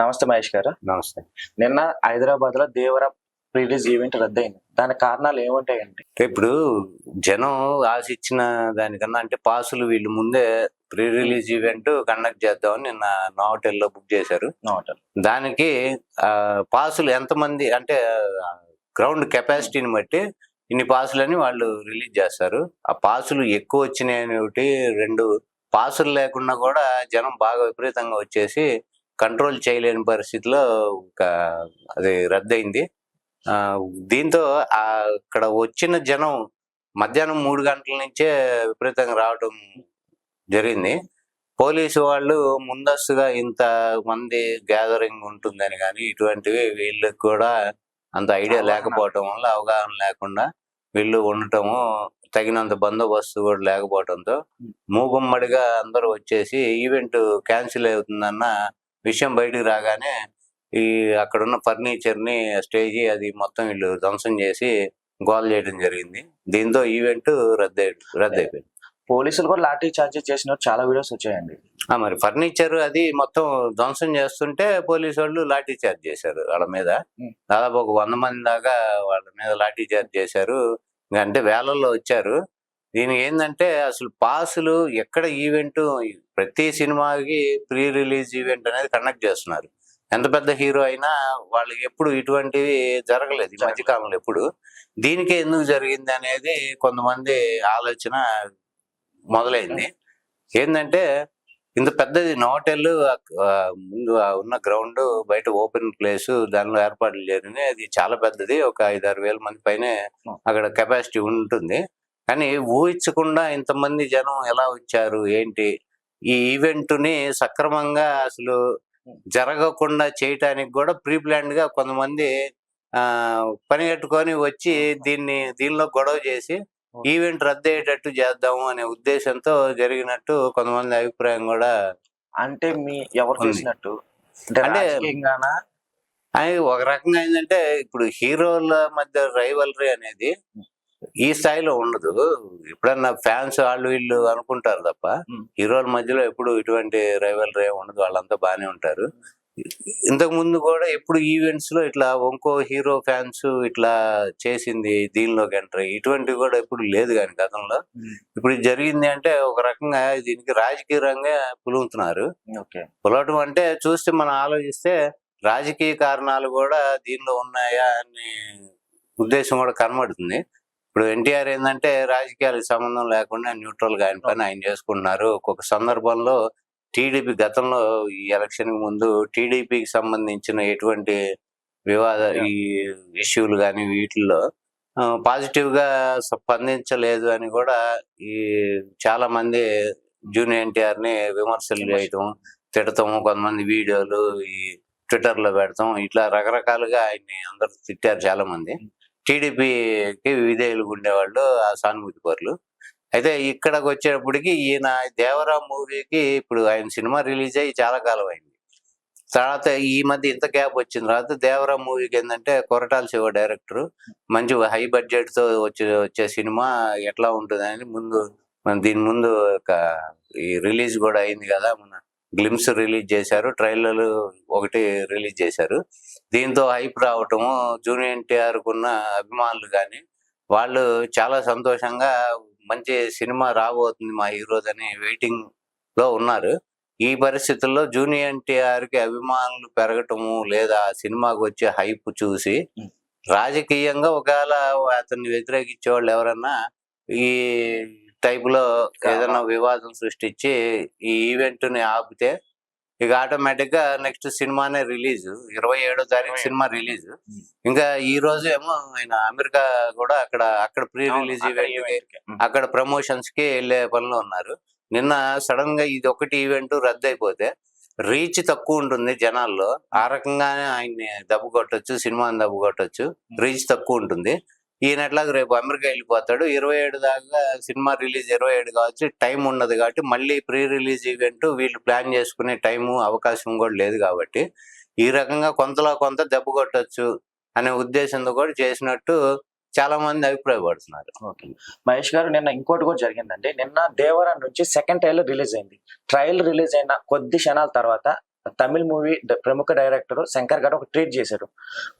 నమస్తే మహేష్ గారు. నమస్తే. నిన్న హైదరాబాద్లో దేవర రిలీజ్ ఈవెంట్ రద్దయింది. దాని కారణాలు ఏముంటాయండి? అంటే ఇప్పుడు జనం ఆశించిన దానికన్నా అంటే పాసులు వీళ్ళు ముందే ప్రీ రిలీజ్ ఈవెంట్ కండక్ట్ చేద్దామని నిన్న నోవటెల్లో బుక్ చేశారు. నోటల్ దానికి ఆ, పాసులు ఎంతమంది అంటే గ్రౌండ్ కెపాసిటీని బట్టి ఇన్ని పాసులని వాళ్ళు రిలీజ్ చేస్తారు. ఆ పాసులు ఎక్కువ వచ్చినాయి అని ఒకటి రెండు పాసులు లేకుండా కూడా జనం బాగా విపరీతంగా వచ్చేసి కంట్రోల్ చేయలేని పరిస్థితిలో ఒక అది రద్దయింది ఆ, దీంతో అక్కడ వచ్చిన జనం మధ్యాహ్నం మూడు గంటల నుంచే విపరీతంగా రావడం జరిగింది పోలీసు వాళ్ళు ముందస్తుగా ఇంత మంది గ్యాదరింగ్ ఉంటుందని కానీ ఇటువంటివి వీళ్ళకి కూడా అంత ఐడియా. లేకపోవటం వల్ల అవగాహన లేకుండా వీళ్ళు ఉండటము తగినంత బందోబస్తు కూడా లేకపోవడంతో మూగుమ్మడిగా అందరూ వచ్చేసి ఈవెంట్ క్యాన్సిల్ అవుతుందన్న విషయం బయటికి రాగానే ఈ అక్కడున్న ఫర్నిచర్ని స్టేజి అది మొత్తం వీళ్ళు ధ్వంసం చేసి గోల్ చేయడం జరిగింది. దీంతో ఈవెంట్ రద్దు రద్దయిపోయింది. పోలీసులు కూడా లాఠీ చార్జ్ చేసిన చాలా వీడియోస్ వచ్చాయండి. ఆ మరి ఫర్నిచర్ అది మొత్తం ధ్వంసం చేస్తుంటే పోలీసు వాళ్ళు లాఠీ చార్జ్ చేశారు వాళ్ళ మీద. దాదాపు ఒక వంద మంది దాకా వాళ్ళ మీద లాఠీ చార్జ్ చేశారు. అంటే వేలల్లో వచ్చారు. దీనికి ఏంటంటే అసలు పాసులు ఎక్కడ ఈవెంట్ ప్రతి సినిమాకి ప్రీ రిలీజ్ ఈవెంట్ అనేది కండక్ట్ చేస్తున్నారు. ఎంత పెద్ద హీరో అయినా వాళ్ళకి ఎప్పుడు ఇటువంటివి జరగలేదు ఈ మధ్యకాలంలో ఎప్పుడు. దీనికే ఎందుకు జరిగింది అనేది కొంతమంది ఆలోచన మొదలైంది. ఏంటంటే ఇంత పెద్దది నోటెల్ ముందు ఉన్న గ్రౌండ్ బయట ఓపెన్ ప్లేస్ దానిలో ఏర్పాట్లు జరిగినాయి. అది చాలా పెద్దది ఒక ఐదు ఆరు వేల మంది పైనే అక్కడ కెపాసిటీ ఉంటుంది. కానీ ఊహించకుండా ఇంతమంది జనం ఎలా వచ్చారు? ఏంటి? ఈ ఈవెంట్ని సక్రమంగా అసలు జరగకుండా చేయటానికి కూడా ప్రీ గా కొంతమంది ఆ పని కట్టుకొని వచ్చి దీన్ని దీనిలో గొడవ చేసి ఈవెంట్ రద్దు అయ్యేటట్టు చేద్దాము అనే ఉద్దేశంతో జరిగినట్టు కొంతమంది అభిప్రాయం కూడా అంటే మీ ఎవరు. చేసినట్టు? అంటే? అది ఒక రకంగా ఏంటంటే ఇప్పుడు హీరోల మధ్య రైవలరీ అనేది ఈ స్థాయిలో ఉండదు. ఎప్పుడన్నా ఫ్యాన్స్ వాళ్ళు వీళ్ళు అనుకుంటారు తప్ప. హీరోల మధ్యలో ఎప్పుడు ఇటువంటి రైవలరీ ఉండదు. వాళ్ళంతా బాగానే ఉంటారు. ఇంతకు ముందు కూడా ఎప్పుడు ఈవెంట్స్లో ఇట్లా ఇంకో హీరో ఫ్యాన్స్ ఇట్లా చేసింది దీనిలోకి ఎంటర్ ఇటువంటివి కూడా ఎప్పుడు లేదు కానీ గతంలో. ఇప్పుడు జరిగింది అంటే ఒక రకంగా దీనికి రాజకీయంగా పులుగుతున్నారు ఓకే. పులవటం అంటే చూస్తే మనం ఆలోచిస్తే రాజకీయ కారణాలు కూడా దీనిలో ఉన్నాయా అనే ఉద్దేశం కూడా కనబడుతుంది. ఇప్పుడు ఎన్టీఆర్ ఏంటంటే రాజకీయాలకు సంబంధం లేకుండా న్యూట్రల్గా ఆయన పని ఆయన చేసుకుంటున్నారు. ఒక్కొక్క సందర్భంలో టీడీపీ గతంలో ఈ ఎలక్షన్ ముందు టీడీపీకి సంబంధించిన ఎటువంటి వివాద ఈ ఇష్యూలు కానీ వీటిల్లో పాజిటివ్గా స్పందించలేదు అని కూడా ఈ చాలా మంది జూనియర్ ఎన్టీఆర్ని విమర్శలు చేయటం తిడతాం కొంతమంది వీడియోలు ఈ ట్విట్టర్లో పెడతాం. ఇట్లా రకరకాలుగా ఆయన్ని అందరూ తిట్టారు చాలా మంది. టీడీపీకి విధేయులు ఉండేవాళ్ళు ఆ సానుభూతి పరులు. అయితే ఇక్కడికి వచ్చేటప్పటికి ఈయన దేవరా మూవీకి ఇప్పుడు ఆయన సినిమా రిలీజ్ అయ్యి చాలా కాలం అయింది తర్వాత ఈ మధ్య ఇంత గ్యాప్ వచ్చిన తర్వాత దేవరా మూవీకి ఏంటంటే కొరటాల శివ డైరెక్టర్. మంచి హై బడ్జెట్తో వచ్చే వచ్చే సినిమా ఎట్లా ఉంటుందని ముందు దీని ముందు ఒక ఈ రిలీజ్ కూడా అయింది కదా మన గ్లిమ్స్ రిలీజ్ చేశారు ట్రైలర్ ఒకటి రిలీజ్ చేశారు దీంతో హైప్ రావటము జూనియర్ ఎన్టీఆర్ కున్న అభిమానులు కానీ వాళ్ళు చాలా సంతోషంగా మంచి సినిమా రాబోతుంది మా హీరోస్ అని వెయిటింగ్లో ఉన్నారు ఈ పరిస్థితుల్లో జూనియర్ ఎన్టీఆర్కి అభిమానులు పెరగటము లేదా సినిమాకి వచ్చే హైప్ చూసి. రాజకీయంగా ఒకవేళ అతన్ని వ్యతిరేకించే వాళ్ళు ఎవరన్నా ఈ టైప్లో ఏదైనా వివాదం సృష్టించి ఈ ఈవెంట్ని ఆపితే ఇక ఆటోమేటిక్గా నెక్స్ట్ సినిమానే రిలీజ్. ఇరవై ఏడో తారీఖు సినిమా రిలీజ్. ఇంకా ఈ రోజు ఏమో ఆయన అమెరికా కూడా అక్కడ అక్కడ ప్రీ రిలీజ్ అక్కడ ఈవెంట్ ప్రమోషన్స్కి వెళ్ళే పనిలో ఉన్నారు. నిన్న సడన్గా ఇది ఒకటి ఈవెంట్ రద్దు అయిపోతే రీచ్ తక్కువ ఉంటుంది జనాల్లో. ఆ రకంగానే ఆయన్ని దెబ్బ కొట్టొచ్చు సినిమాని దెబ్బ కొట్టొచ్చు. రీచ్ తక్కువ ఉంటుంది. ఈయన ఎట్లాగ రేపు అమెరికా వెళ్ళిపోతాడు. ఇరవై ఏడు దాకా సినిమా రిలీజ్ ఇరవై ఏడు కావచ్చు. టైం ఉండదు కాబట్టి మళ్ళీ ప్రీ రిలీజ్ ఈవెంట్ వీళ్ళు ప్లాన్ చేసుకునే టైము అవకాశం కూడా లేదు కాబట్టి ఈ రకంగా కొంతలో కొంత దెబ్బ కొట్టొచ్చు అనే ఉద్దేశంతో కూడా చేసినట్టు చాలా మంది అభిప్రాయపడుతున్నారు. ఓకే. మహేష్ గారు నిన్న ఇంకోటి కూడా జరిగిందండి. నిన్న దేవరా నుంచి సెకండ్ ట్రైలర్ రిలీజ్ అయింది. ట్రైల్ రిలీజ్ అయిన కొద్ది క్షణాల తర్వాత తమిళ్ మూవీ ప్రముఖ డైరెక్టర్ శంకర్ గారు ఒక ట్వీట్ చేశారు.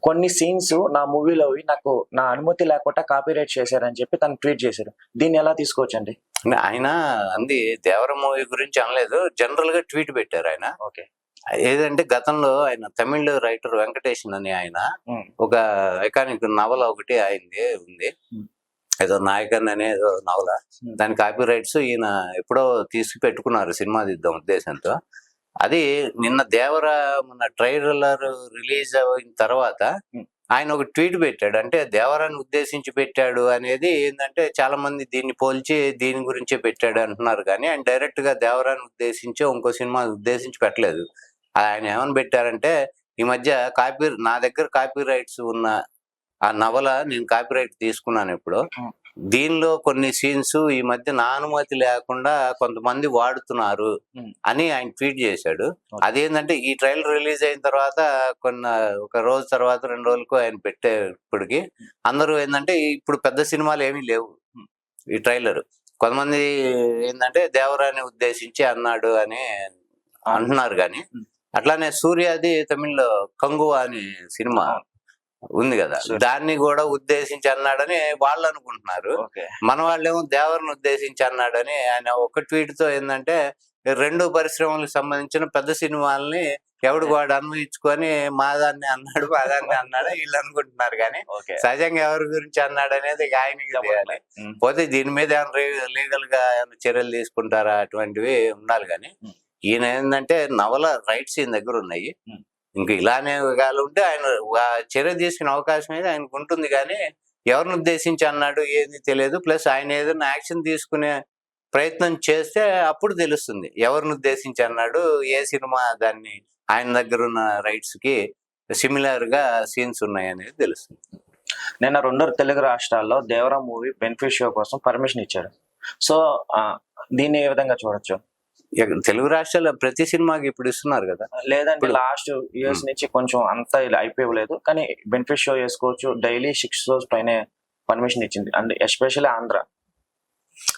కొన్ని సీన్స్ నా మూవీలో నాకు నా అనుమతి లేకుండా కాపీరైట్ చేశారని చెప్పి తను ట్వీట్ చేశారు. దీన్ని ఎలా తీసుకోవచ్చండి? ఆయన అంది దేవర మూవీ గురించి అనలేదు జనరల్గా ట్వీట్ పెట్టారు ఆయన. ఓకే. ఏదంటే గతంలో ఆయన తమిళ్ రైటర్ వెంకటేషన్ అని ఆయన ఒక ఐకానిక్ నవల ఒకటి అయింది ఉంది. ఏదో నాయకన్ అనే ఏదో నవల. దాని కాపీ రైట్స్ ఈయన ఎప్పుడో తీసి పెట్టుకున్నారు సినిమా తీద్దాం ఉద్దేశంతో. అది నిన్న దేవర మన ట్రైలర్ రిలీజ్ అయిన తర్వాత. ఆయన ఒక ట్వీట్ పెట్టాడు అంటే దేవరాన్ని ఉద్దేశించి పెట్టాడు అనేది ఏంటంటే చాలా మంది దీన్ని పోల్చి దీని గురించే పెట్టాడు అంటున్నారు కానీ ఆయన డైరెక్ట్గా దేవరాన్ని ఉద్దేశించి ఇంకో సినిమా ఉద్దేశించి పెట్టలేదు ఆయన ఏమని పెట్టారంటే ఈ మధ్య కాపీ నా దగ్గర కాపీ రైట్స్ ఉన్న ఆ నవల నేను కాపీ రైట్ తీసుకున్నాను ఇప్పుడు. దీనిలో కొన్ని సీన్స్ ఈ మధ్య నా అనుమతి లేకుండా కొంతమంది వాడుతున్నారు. అని ఆయన ట్వీట్ చేశాడు. అదేంటంటే ఈ ట్రైలర్ రిలీజ్ అయిన తర్వాత కొన్ని ఒక రోజు తర్వాత రెండు రోజులకు ఆయన పెట్టేప్పటికి అందరూ ఏంటంటే ఇప్పుడు పెద్ద సినిమాలు ఏమీ లేవు. ఈ ట్రైలర్ కొంతమంది ఏంటంటే దేవరాన్ని ఉద్దేశించి అన్నాడు అని అంటున్నారు కానీ. అట్లానే సూర్యాది తమిళ్ళో కంగువా అని సినిమా ఉంది కదా. దాన్ని కూడా ఉద్దేశించి అన్నాడని వాళ్ళు అనుకుంటున్నారు మన వాళ్ళేమో దేవరను ఉద్దేశించి అన్నాడని ఆయన ఒక ట్వీట్తో ఏంటంటే రెండు పరిశ్రమలకు సంబంధించిన పెద్ద సినిమాల్ని ఎవడు వాడు అన్వయించుకొని మా దాన్ని అన్నాడు మా దాన్ని అన్నాడు వీళ్ళు అనుకుంటున్నారు కానీ సహజంగా ఎవరి గురించి అన్నాడు అనేది ఇక ఆయనకి తెలియాలి ఉమ్. పోతే దీని మీద ఏమైనా లీగల్గా ఏమైనా చర్యలు తీసుకుంటారా అటువంటివి ఉండాలి కానీ. ఈయన ఏంటంటే నవల రైట్స్ ఈయన దగ్గర ఉన్నాయి. ఇంకా ఇలానే కాలు ఉంటే ఆయన చర్య తీసుకునే అవకాశం అయితే ఆయనకు ఉంటుంది కానీ ఎవరిని ఉద్దేశించి అన్నాడు ఏది తెలియదు. ప్లస్ ఆయన ఏదైనా యాక్షన్ తీసుకునే ప్రయత్నం చేస్తే అప్పుడు తెలుస్తుంది. ఎవరిని ఉద్దేశించి అన్నాడు? ఏ సినిమా దాన్ని ఆయన దగ్గర ఉన్న రైట్స్కి సిమిలర్గా సీన్స్ ఉన్నాయి అనేది తెలుస్తుంది. నిన్న రెండు తెలుగు రాష్ట్రాల్లో దేవరా మూవీ బెనిఫిట్ షో కోసం పర్మిషన్ ఇచ్చారు సో దీన్ని ఏ విధంగా చూడొచ్చు? తెలుగు రాష్ట్రాల్లో ప్రతి సినిమాకి ఇప్పుడు ఇస్తున్నారు కదా. లేదంటే లాస్ట్ ఇయర్స్ నుంచి కొంచెం అంత ఇలా అయిపోలేదు కానీ బెనిఫిట్ షో చేసుకోవచ్చు డైలీ సిక్స్ షోస్ పైన పర్మిషన్ ఇచ్చింది. And especially Andhra.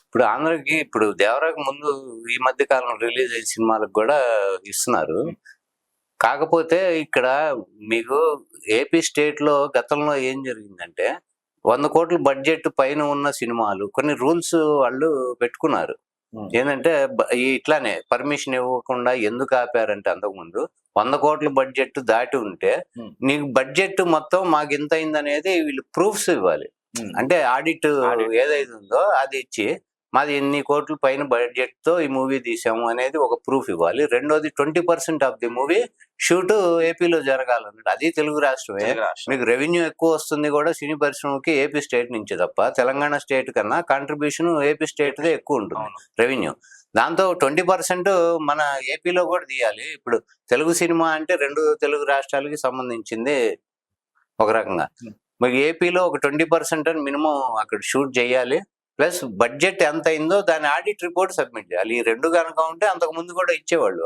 ఇప్పుడు ఆంధ్రకి ఇప్పుడు దేవరాకు ముందు ఈ మధ్య కాలం రిలీజ్ అయిన సినిమాలకు కూడా ఇస్తున్నారు. కాకపోతే ఇక్కడ మీకు ఏపీ స్టేట్లో గతంలో ఏం జరిగిందంటే వంద కోట్ల బడ్జెట్ పైన ఉన్న సినిమాలు కొన్ని రూల్స్ వాళ్ళు పెట్టుకున్నారు. ఏంటంటే ఇట్లానే పర్మిషన్ ఇవ్వకుండా ఎందుకు ఆపారంటే అంతకుముందు వంద కోట్ల బడ్జెట్ దాటి ఉంటే. నీకు బడ్జెట్ మొత్తం మాకు ఎంత అయింది అనేది వీళ్ళు ప్రూఫ్స్ ఇవ్వాలి. అంటే ఆడిట్ Audit. ఏదైతే ఉందో అది ఇచ్చి మాది ఎన్ని కోట్ల పైన బడ్జెట్తో ఈ మూవీ తీసాము అనేది ఒక ప్రూఫ్ ఇవ్వాలి. రెండోది twenty percent of the movie shoot ఏపీలో జరగాలన్నట్టు. అది తెలుగు రాష్ట్రమే. మీకు రెవెన్యూ ఎక్కువ వస్తుంది కూడా సినీ పరిశ్రమకి ఏపీ స్టేట్ నుంచి తప్ప తెలంగాణ స్టేట్ కన్నా కాంట్రిబ్యూషన్ ఏపీ స్టేట్ దే ఎక్కువ ఉంటుంది. రెవెన్యూ. దాంతో ట్వంటీ పర్సెంట్ మన ఏపీలో కూడా తీయాలి. ఇప్పుడు తెలుగు సినిమా అంటే రెండు తెలుగు రాష్ట్రాలకి సంబంధించింది ఒక రకంగా. మరి ఏపీలో ఒక ట్వంటీ పర్సెంట్ అని మినిమం అక్కడ షూట్ చేయాలి. ప్లస్ బడ్జెట్ ఎంత అయిందో దాని ఆడిట్ రిపోర్ట్ సబ్మిట్ చేయాలి. ఈ రెండు కనుక ఉంటే అంతకు ముందు కూడా ఇచ్చేవాళ్ళు.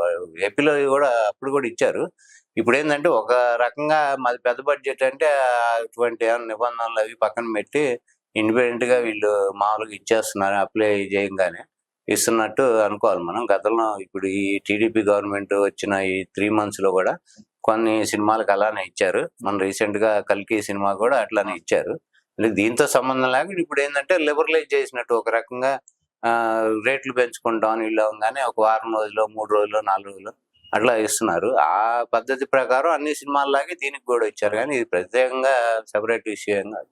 ఏపీలో కూడా అప్పుడు కూడా ఇచ్చారు. ఇప్పుడు ఏంటంటే ఒక రకంగా మాది పెద్ద బడ్జెట్ అంటే అటువంటి నిబంధనలు అవి పక్కన పెట్టి ఇండిపెండెంట్గా వీళ్ళు మామూలుగా ఇచ్చేస్తున్నారు అప్లై చేయంగానే ఇస్తున్నట్టు అనుకోవాలి మనం. గతంలో ఇప్పుడు ఈ టీడీపీ గవర్నమెంట్ వచ్చిన ఈ త్రీ మంత్స్లో కూడా కొన్ని సినిమాలకు అలానే ఇచ్చారు. మన రీసెంట్గా కల్కి సినిమా కూడా అట్లానే ఇచ్చారు. దీంతో సంబంధం లేకుండా ఇప్పుడు ఏంటంటే లిబరలైజ్ చేసినట్టు ఒక రకంగా ఆ, రేట్లు పెంచుకుంటాం వీళ్ళు అవగానే ఒక వారం రోజులు మూడు రోజులు నాలుగు రోజులు అట్లా ఇస్తున్నారు. ఆ పద్ధతి ప్రకారం అన్ని సినిమాల్లాగే దీనికి కూడా ఇచ్చారు. కానీ ఇది ప్రత్యేకంగా సెపరేట్ విషయం కాదు